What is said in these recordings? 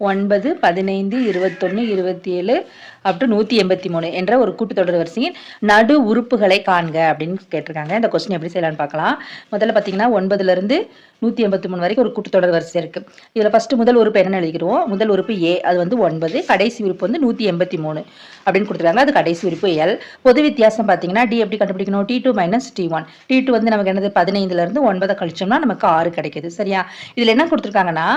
ஒன்பது பதினைந்து இருபத்தொன்று இருபத்தி ஏழு அப் டு நூற்றி எண்பத்தி மூணு என்ற ஒரு கூட்டுத்தொடர் வரிசையின் நடு உறுப்புகளை காண்க அப்படின்னு கேட்டிருக்காங்க. இந்த கொஸ்டின் எப்படி செய்யலாம்னு பார்க்கலாம். முதல்ல பார்த்தீங்கன்னா ஒன்பதுலேருந்து நூற்றி எண்பத்தி மூணு வரைக்கும் ஒரு கூட்டுத்தொடர் வரிசை இருக்குது இதில் ஃபஸ்ட்டு முதல் உறுப்பு என்னென்னு எழுதிக்கிறோம் முதல் உறுப்பு ஏ அது வந்து ஒன்பது கடைசி உறுப்பு வந்து நூற்றி எண்பத்தி மூணு அப்படின்னு கொடுத்துருக்காங்க. அது கடைசி உறுப்பு எல் பொது வித்தியாசம் பார்த்தீங்கன்னா டி எப்படி கண்டுபிடிக்கணும்? T two minus T one T two வந்து நமக்கு என்னது? பதினைந்துலேருந்து ஒன்பதை கழிச்சோம்னா நமக்கு ஆறு கிடைக்குது. சரியா? இதில் என்ன கொடுத்துருக்காங்கன்னா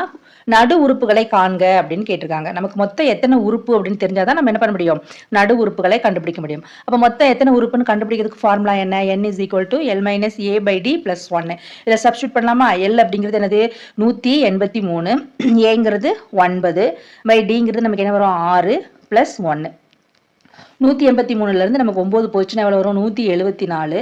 நடு உறுப்புகளை காண்க அப்படின்னு கேட்டிருக்காங்க. நமக்கு மொத்தம் எத்தனை உறுப்பு அப்படின்னு தெரிஞ்சாதான் நம்ம என்ன பண்ண முடியும்? நடு உறுப்புகளை கண்டுபிடிக்க முடியும். அப்போ மொத்தம் எத்தனை உறுப்புன்னு கண்டுபிடிக்கிறதுக்கு ஃபார்முலா என்ன? N is equal to L minus A by D plus ஒன்னு இதை சப்ஸ்டியூட் பண்ணலாமா? எல் அப்படிங்கிறது என்னது? நூற்றி எண்பத்தி மூணு. ஏங்கிறது ஒன்பது. பை டிங்கிறது நமக்கு என்ன வரும்? ஆறு ப்ளஸ் ஒன்று நூற்றி எண்பத்தி மூணுலேருந்து நமக்கு ஒம்பது போச்சுன்னா எவ்வளோ வரும்? நூற்றி எழுபத்தி நாலு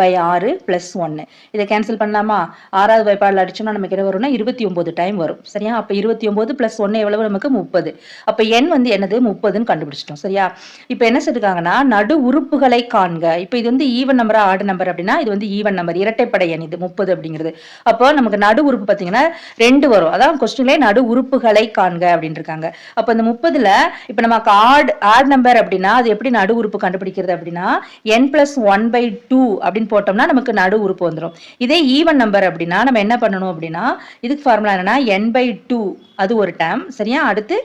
பை ஆறு ப்ளஸ் ஒன்று இதை கேன்சல் பண்ணலாமா? ஆறாவது பைப்பாடில் அடிச்சோம்னா நமக்கு என்ன வரும்னா இருபத்தி ஒம்பது டைம் வரும். சரியா? அப்போ இருபத்தி ஒம்பது ப்ளஸ் ஒன்று எவ்வளவு? நமக்கு முப்பது. அப்போ எண் வந்து என்னது? முப்பதுன்னு கண்டுபிடிச்சிட்டோம். சரியா? இப்போ என்ன சொல்லிருக்காங்கன்னா நடு உறுப்புகளை காண்க. இப்போ இது வந்து ஈவன் நம்பரா ஆடு நம்பர் அப்படின்னா இது வந்து ஈவன் நம்பர் இரட்டைப்படை எண் இது முப்பது அப்படிங்கிறது. அப்போ நமக்கு நடு உறுப்பு பார்த்தீங்கன்னா ரெண்டு வரும். அதான் கொஸ்டின்லேயே நடு உறுப்புகளை காண்க அப்படின்னு இருக்காங்க அப்போ இந்த முப்பதுல இப்போ நமக்கு ஆட் ஆட் நம்பர் அப்படின்னா அது எப்படி எப்படி நடு உறுப்பு கண்டுபிடிக்கிறது அப்படின்னா N plus one by two அப்படின்னு போட்டோம்னா நமக்கு நடு உறுப்பு வந்துடும் இதே ஈவன் நம்பர் அப்படின்னா நம்ம என்ன பண்ணணும் அப்படின்னா இதுக்கு ஃபார்முலா என்னன்னா என் பை டூ அது ஒரு டேம் சரியா? அடுத்து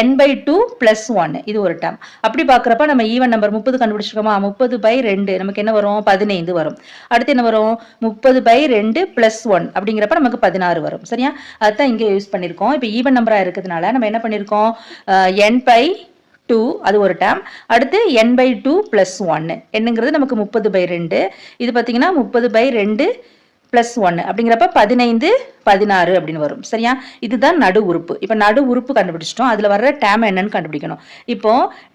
N by two plus one இது ஒரு டேம் அப்படி பார்க்குறப்ப நம்ம ஈவன் நம்பர் முப்பது கண்டுபிடிச்சிருக்கோமா? முப்பது பை ரெண்டு நமக்கு என்ன வரும்? பதினைந்து வரும். அடுத்து என்ன வரும்? முப்பது பை ரெண்டு பிளஸ் ஒன் அப்படிங்கிறப்ப நமக்கு பதினாறு வரும். சரியா? அதுதான் இங்கே யூஸ் பண்ணியிருக்கோம். இப்போ ஈவன் நம்பராக இருக்கிறதுனால நம்ம என்ன பண்ணியிருக்கோம்? என் பை டூ அது ஒரு டேம் அடுத்து என் பை டூ ப்ளஸ் ஒன்று என்னங்கிறது நமக்கு முப்பது பை ரெண்டு. இது பார்த்தீங்கன்னா முப்பது பை ரெண்டு ப்ளஸ் ஒன்று அப்படிங்கிறப்ப பதினைந்து பதினாறு அப்படின்னு வரும். சரியா? இதுதான் நடு உறுப்பு. இப்போ நடு உறுப்பு கண்டுபிடிச்சிட்டோம். அதில் வர்ற டேம் என்னன்னு கண்டுபிடிக்கணும். இப்போ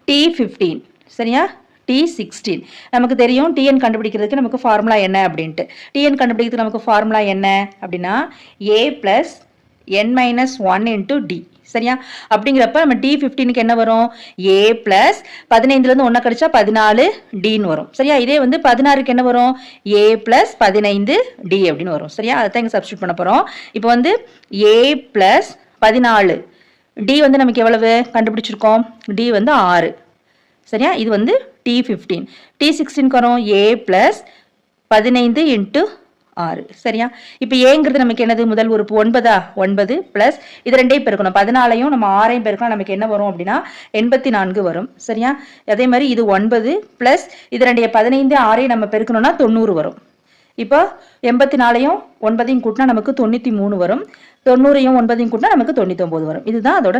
டி ஃபிஃப்டீன் சரியா? டி சிக்ஸ்டீன் நமக்கு தெரியும் டிஎன் கண்டுபிடிக்கிறதுக்கு நமக்கு ஃபார்முலா என்ன அப்படின்ட்டு. டிஎன் கண்டுபிடிக்கிறதுக்கு நமக்கு ஃபார்முலா என்ன அப்படின்னா A plus N minus one into D சரியா? அப்படிங்கிறப்ப நம்ம டி ஃபிஃப்டீனுக்கு என்ன வரும்? ஏ பிளஸ் பதினைந்துலேருந்து ஒன்று கழிச்சா பதினாலு டின்னு வரும். சரியா? இதே வந்து பதினாறுக்கு என்ன வரும்? ஏ பிளஸ் பதினைந்து டி அப்படின்னு வரும். சரியா? அதை தான் இங்கே சப்ஸ்டியூட் பண்ண போகிறோம் இப்போ வந்து ஏ பிளஸ் பதினாலு டி வந்து நமக்கு எவ்வளவு? கண்டுபிடிச்சிருக்கோம். டி வந்து ஆறு. சரியா? இது வந்து டி ஃபிஃப்டீன் டி சிக்ஸ்டீனுக்கு வரும். ஏ ப்ளஸ் பதினைந்து இன்ட்டு ஆறு. சரியா? இப்போ ஏங்கிறது நமக்கு என்னது? முதல் உறுப்பு ஒன்பதா? ஒன்பது ப்ளஸ் இது ரெண்டையும் பெருக்கணும். பதினாலையும் நம்ம ஆறையும் பெருக்கணும் நமக்கு என்ன வரும் அப்படின்னா எண்பத்தி நான்கு வரும். சரியா? அதே மாதிரி இது ஒன்பது ப்ளஸ் இது ரெண்டைய பதினைந்து ஆறையும் நம்ம பெருக்கணும்னா தொண்ணூறு வரும். இப்போ எண்பத்தி நாலையும் ஒன்பதையும் கூட்டினா நமக்கு தொண்ணூற்றி மூணு வரும். தொண்ணூறையும் ஒன்பதையும் கூட்டினா நமக்கு தொண்ணூத்தொம்பது வரும். இதுதான் அதோட